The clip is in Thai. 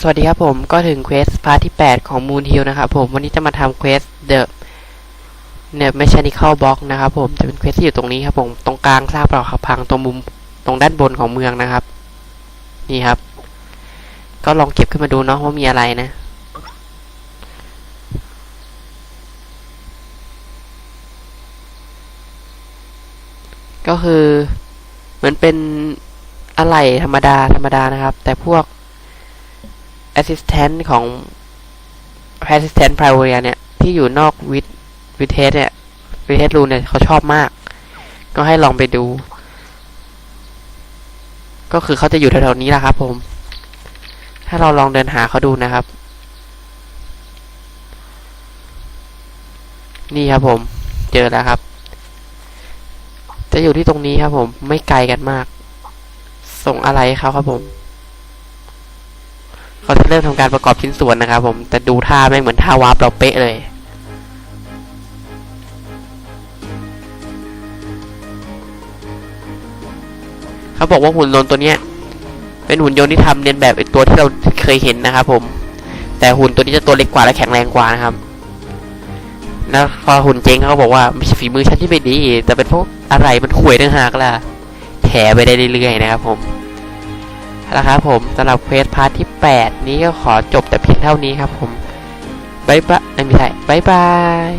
สวัสดีครับผมก็ถึงเควสพาร์ทที่ 8 ของ Moon Hill นะครับผมวันนี้จะมาทำเควส The เนี่ย Mechanical Box นะครับผมจะเป็นเควสที่อยู่ตรงนี้ครับผมตรงกลางซากปรักหักพังตรงมุมตรงด้านบนของเมืองนะครับ นี่ครับ ก็ลองเก็บขึ้นมาดูเนาะว่ามีอะไรนะ ก็คือเหมือนเป็นอะไหล่ธรรมดาธรรมดานะครับ แต่พวก Assistant ของ Assistant p r i v a r i เนี่ย ที่อยู่นอกวิดวิเทสเนี่ยวิเทสรูเนี่ยเขาชอบมาก ก็ให้ลองไปดู ก็คือเขาจะอยู่แถวๆนี้แหละครับ ผม ถ้าเราลองเดินหาเขาดูนะครับ นี่ครับผม เจอแล้วครับ จะอยู่ที่ตรงนี้ครับผม ไม่ไกลกันมาก ส่งอะไรเขาครับผม เขาจะเริ่มทำการประกอบชิ้นส่วนนะครับผมแต่ดูท่าไม่งเหมือนท่าวาร์ปเราเป๊ะเลย เขาบอกว่าหุ่นยนต์ตัวเนี้ย เป็นหุ่นยนต์ที่ทำเรียนแบบไอตัวที่เราเคยเห็นนะครับผม แต่หุ่นตัวนี้จะตัวเล็กกว่าและแข็งแรงกว่านะครับแล้วพอหุ่นเจ๊งเขาบอกว่าไม่ใช่ฝีมือฉันที่ไม่ดี แต่เป็นเพราะอะไรมันห่วยต่างหากล่ะแถไปได้เรื่อยๆนะครับผม แล้วครับผมสำหรับเควสพาร์ทที่ 8 นี้ก็ขอจบแต่เพียงเท่านี้ครับผมบายบายไม่ใช่บายบาย